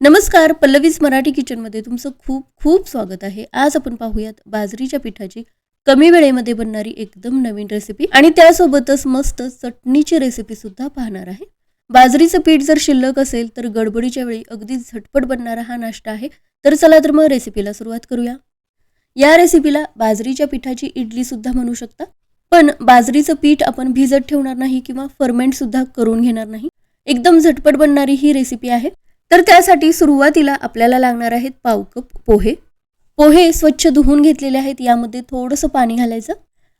नमस्कार पल्लवीज मराठी किचनमध्ये तुमचं खूप खूप स्वागत आहे. आज आपण पाहूयात बाजरीच्या पिठाची कमी वेळेमध्ये बनणारी एकदम नवीन रेसिपी आणि त्यासोबतच मस्त चटणीची रेसिपी सुद्धा पाहणार आहे. बाजरीचं पीठ जर शिल्लक असेल तर गडबडीच्या वेळी अगदी झटपट बनणारा हा नाश्ता आहे. तर चला तर मग रेसिपीला सुरुवात करूया. या रेसिपीला बाजरीच्या पिठाची इडली सुद्धा म्हणू शकता. पण बाजरीचं पीठ आपण भिजत ठेवणार नाही किंवा फर्मेंट सुद्धा करून घेणार नाही. एकदम झटपट बनणारी ही रेसिपी आहे. तर त्यासाठी सुरुवातीला आपल्याला लागणार आहेत पाव कप पोहे. पोहे स्वच्छ धुवून घेतलेले आहेत यामध्ये थोडंसं पाणी घालायचं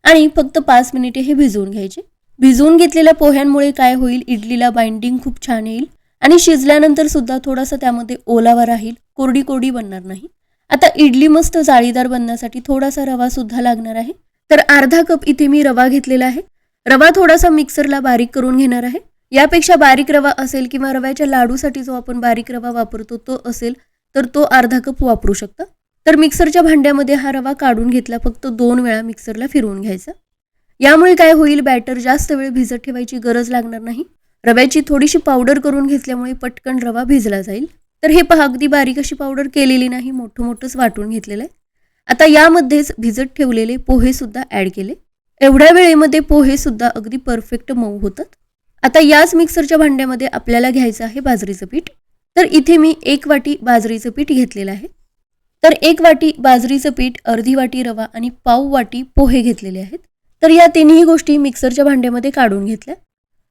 आणि फक्त पाच मिनिटे हे भिजवून घ्यायचे. भिजवून घेतलेल्या पोह्यांमुळे काय होईल? इडलीला बाइंडिंग खूप छान येईल आणि शिजल्यानंतर सुद्धा थोडासा त्यामध्ये ओलावा राहील. कोरडी कोरडी बनणार नाही. आता इडली मस्त जाळीदार बनण्यासाठी थोडासा रवा सुद्धा लागणार आहे. तर अर्धा कप इथे मी रवा घेतलेला आहे. रवा थोडासा मिक्सरला बारीक करून घेणार आहे. यापेक्षा बारीक रवा असेल किंवा रव्याच्या लाडूसाठी जो आपण बारीक रवा वापरतो तो असेल तर तो अर्धा कप वापरू शकता. तर मिक्सरच्या भांड्यामध्ये हा रवा काढून घेतला फक्त दोन वेळा मिक्सरला फिरवून घ्यायचा. यामुळे काय होईल बॅटर जास्त वेळ भिजत ठेवायची गरज लागणार नाही. रव्याची थोडीशी पावडर करून घेतल्यामुळे पटकन रवा भिजला जाईल. तर हे पहा अगदी बारीक अशी पावडर केलेली नाही मोठं मोठंच वाटून घेतलेलं आहे. आता यामध्येच भिजत ठेवलेले पोहे सुद्धा ॲड केले. एवढ्या वेळेमध्ये पोहे सुद्धा अगदी परफेक्ट मऊ होतात. आता याच मिक्सरच्या भांड्यामध्ये आपल्याला घ्यायचं आहे बाजरीचं पीठ. तर इथे मी एक वाटी बाजरीचं पीठ घेतलेलं आहे. तर एक वाटी बाजरीचं पीठ अर्धी वाटी रवा आणि पाव वाटी पोहे घेतलेले आहेत. तर या तिन्ही गोष्टी मिक्सरच्या भांड्यामध्ये काढून घेतल्या.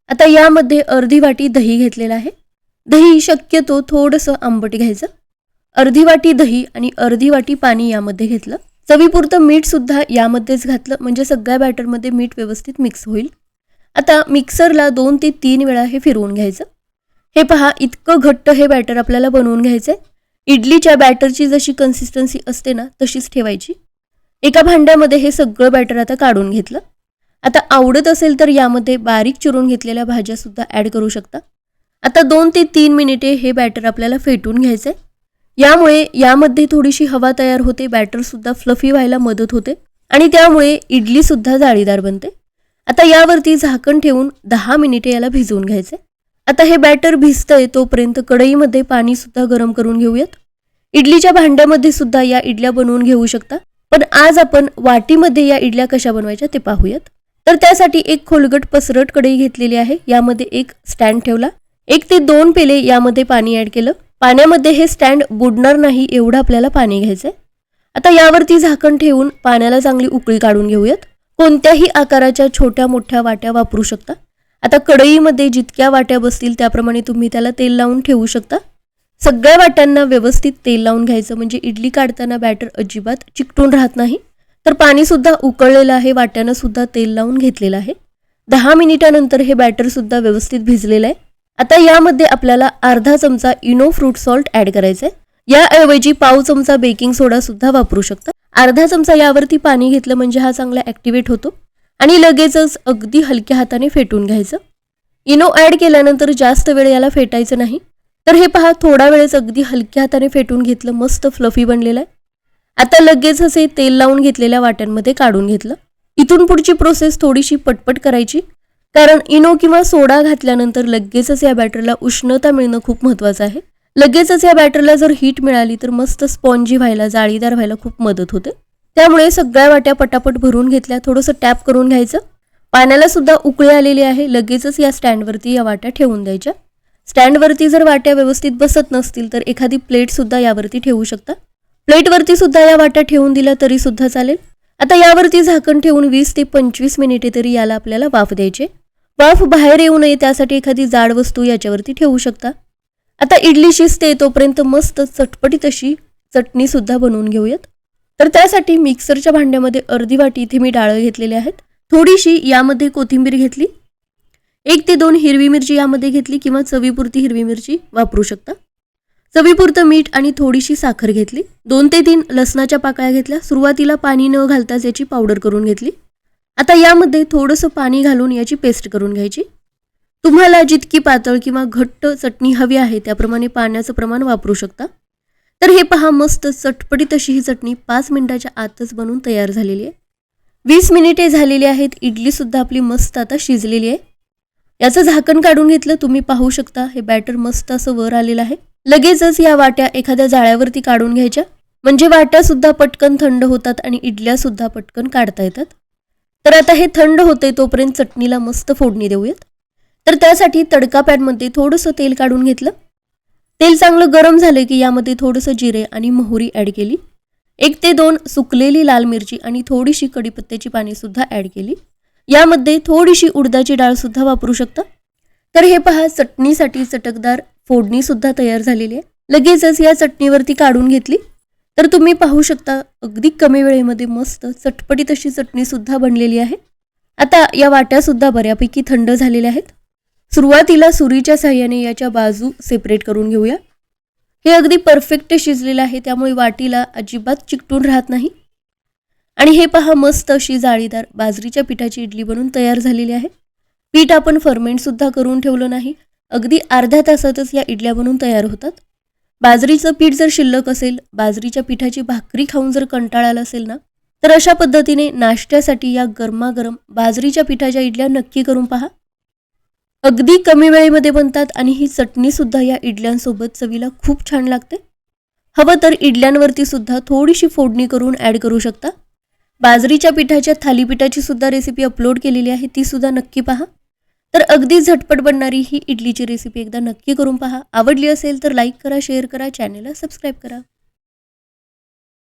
आता यामध्ये अर्धी वाटी दही घेतलेलं आहे. दही शक्यतो थोडंसं आंबट घ्यायचं. अर्धी वाटी दही आणि अर्धी वाटी पाणी यामध्ये घेतलं. चवीपुरतं मीठसुद्धा यामध्येच घातलं. म्हणजे सगळ्या बॅटरमध्ये मीठ व्यवस्थित मिक्स होईल. आता मिक्सरला दोन ते तीन वेळा हे फिरवून घ्यायचं. हे पहा इतकं घट्ट हे बॅटर आपल्याला बनवून घ्यायचं आहे इडलीच्या बॅटरची जशी कन्सिस्टन्सी असते ना तशीच ठेवायची. एका भांड्यामध्ये हे सगळं बॅटर आता काढून घेतलं. आता आवडत असेल तर यामध्ये बारीक चिरून घेतलेल्या भाज्यासुद्धा ॲड करू शकता. आता दोन ते तीन मिनिटे हे बॅटर आपल्याला फेटून घ्यायचं आहे यामुळे यामध्ये थोडीशी हवा तयार होते बॅटरसुद्धा फ्लफी व्हायला मदत होते. आणि त्यामुळे इडलीसुद्धा जाळीदार बनते. आता यावरती झाकण ठेवून दहा मिनिटे याला भिजवून घ्यायचे. आता हे बॅटर भिजतंय तोपर्यंत कढईमध्ये पाणी सुद्धा गरम करून घेऊयात. इडलीच्या भांड्यामध्ये सुद्धा या इडल्या बनवून घेऊ शकता. पण आज आपण वाटीमध्ये या इडल्या कशा बनवायच्या ते पाहूयात. तर त्यासाठी एक खोलगट पसरट कढई घेतलेली आहे. यामध्ये एक स्टँड ठेवला. एक ते दोन पेले यामध्ये पाणी ऍड केलं. पाण्यामध्ये हे स्टँड बुडणार नाही एवढं आपल्याला पाणी घ्यायचंय. आता यावरती झाकण ठेवून पाण्याला चांगली उकळी काढून घेऊयात. कोणत्याही आकाराच्या छोट्या मोठ्या वाट्या वापरू शकता. आता कढईमध्ये जितक्या वाट्या बसतील त्याप्रमाणे तुम्ही त्याला तेल लावून ठेवू शकता. सगळ्या वाट्यांना व्यवस्थित तेल लावून घ्यायचं म्हणजे इडली काढताना बॅटर अजिबात चिकटून राहत नाही. तर पाणी सुद्धा उकळलेलं आहे वाट्यानं सुद्धा तेल लावून घेतलेलं आहे. दहा मिनिटानंतर हे बॅटर सुद्धा व्यवस्थित भिजलेलं आहे. आता यामध्ये आपल्याला अर्धा चमचा इनो फ्रूट सॉल्ट ॲड करायचं आहे याऐवजी पाव चमचा बेकिंग सोडा सुद्धा वापरू शकता. अर्धा चमचा यावरती पाणी घेतलं म्हणजे हा चांगला ॲक्टिवेट होतो. आणि लगेचच अगदी हलक्या हाताने फेटून घ्यायचं. इनो ॲड केल्यानंतर जास्त वेळ याला फेटायचं नाही. तर हे पहा थोडा वेळेस अगदी हलक्या हाताने फेटून घेतलं मस्त फ्लफी बनलेलं आहे. आता लगेच असे तेल लावून घेतलेल्या वाट्यांमध्ये काढून घेतलं. इथून पुढची प्रोसेस थोडीशी पटपट करायची. कारण इनो किंवा सोडा घातल्यानंतर लगेचच या बॅटरला उष्णता मिळणं खूप महत्त्वाचं आहे. लगेचच या बॅटरला जर हीट मिळाली तर मस्त स्पॉन्जी व्हायला जाळीदार व्हायला खूप मदत होते. त्यामुळे सगळ्या वाट्या पटापट भरून घेतल्या थोडंसं टॅप करून घ्यायचं. पाण्याला सुद्धा उकळी आलेली आहे लगेचच या स्टँडवरती या वाट्या ठेवून द्यायच्या. स्टँडवरती जर वाट्या व्यवस्थित बसत नसतील तर एखादी प्लेट सुद्धा यावरती ठेवू शकता. प्लेटवरती सुद्धा या वाट्या ठेवून दिल्या तरी सुद्धा चालेल. आता यावरती झाकण ठेवून वीस ते पंचवीस मिनिटे तरी याला आपल्याला वाफ द्यायचे. वाफ बाहेर येऊ नये त्यासाठी एखादी जाड वस्तू याच्यावरती ठेवू शकता. आता इडली शिजते तोपर्यंत मस्त चटपटीत अशी चटणीसुद्धा बनवून घेऊयात. तर त्यासाठी मिक्सरच्या भांड्यामध्ये अर्धी वाटी इथे मी डाळं घेतलेली आहेत. थोडीशी यामध्ये कोथिंबीर घेतली. एक ते दोन हिरवी मिरची यामध्ये घेतली किंवा चवीपुरती हिरवी मिरची वापरू शकता. चवीपुरतं मीठ आणि थोडीशी साखर घेतली. दोन ते तीन लसणाच्या पाकळ्या घेतल्या. सुरुवातीला पाणी न घालताच याची पावडर करून घेतली. आता यामध्ये थोडंसं पाणी घालून याची पेस्ट करून घ्यायची. तुम्हाला जितकी पातळ किंवा घट्ट चटणी हवी आहे त्याप्रमाणे पाण्याचं प्रमाण वापरू शकता. तर हे पहा मस्त चटपटीत अशी ही चटणी पाच मिनिटाच्या आतच बनवून तयार झालेली आहे. वीस मिनिटे झालेली आहेत इडलीसुद्धा आपली मस्त आता शिजलेली आहे. याचं झाकण काढून घेतलं तुम्ही पाहू शकता हे बॅटर मस्त असं वर आलेलं आहे. लगेचच या वाट्या एखाद्या जाळ्यावरती काढून घ्यायच्या. म्हणजे वाट्या सुद्धा पटकन थंड होतात आणि इडल्या सुद्धा पटकन काढता येतात. तर आता हे थंड होते तोपर्यंत चटणीला मस्त फोडणी देऊयात. तर त्यासाठी तडका पॅनमध्ये थोडंसं तेल काढून घेतलं. तेल चांगलं गरम झालं की यामध्ये थोडंसं जिरे आणि मोहरी ॲड केली. एक ते दोन सुकलेली लाल मिरची आणि थोडीशी कडीपत्त्याची पानेसुद्धा ॲड केली. यामध्ये थोडीशी उडदाची डाळसुद्धा वापरू शकता. तर हे पहा चटणीसाठी चटकदार फोडणीसुद्धा तयार झालेली आहे. लगेचच या चटणीवरती काढून घेतली. तर तुम्ही पाहू शकता अगदी कमी वेळेमध्ये मस्त चटपटीत अशी चटणीसुद्धा बनलेली आहे. आता या वाट्यासुद्धा बऱ्यापैकी थंड झालेल्या आहेत. सुरुवातीला सुरीच्या साह्याने याच्या बाजू सेपरेट करून घेऊया. हे अगदी परफेक्ट शिजलेलं आहे त्यामुळे वाटीला अजिबात चिकटून राहत नाही. आणि हे पहा मस्त अशी जाळीदार बाजरीच्या पिठाची इडली बनून तयार झालेली आहे. पीठ आपण फर्मेंटसुद्धा करून ठेवलं नाही. अगदी अर्ध्या तासातच या इडल्या बनून तयार होतात. बाजरीचं पीठ जर शिल्लक असेल बाजरीच्या पिठाची भाकरी खाऊन जर कंटाळा आला असेल ना तर अशा पद्धतीने नाश्त्यासाठी या गरमागरम बाजरीच्या पिठाच्या इडल्या नक्की करून पहा. अगदी कमी वेळेमध्ये बनतात आणि ही चटणीसुद्धा या इडल्यांसोबत चवीला खूप छान लागते. हवं तर इडल्यांवरती सुद्धा थोडीशी फोडणी करून ॲड करू शकता. बाजरीच्या पिठाच्या थालीपीठाची सुद्धा रेसिपी अपलोड केलेली आहे ती सुद्धा नक्की पहा. तर अगदी झटपट बनणारी ही इडलीची रेसिपी एकदा नक्की करून पहा. आवडली असेल तर लाईक करा शेअर करा चॅनेलला सबस्क्राईब करा.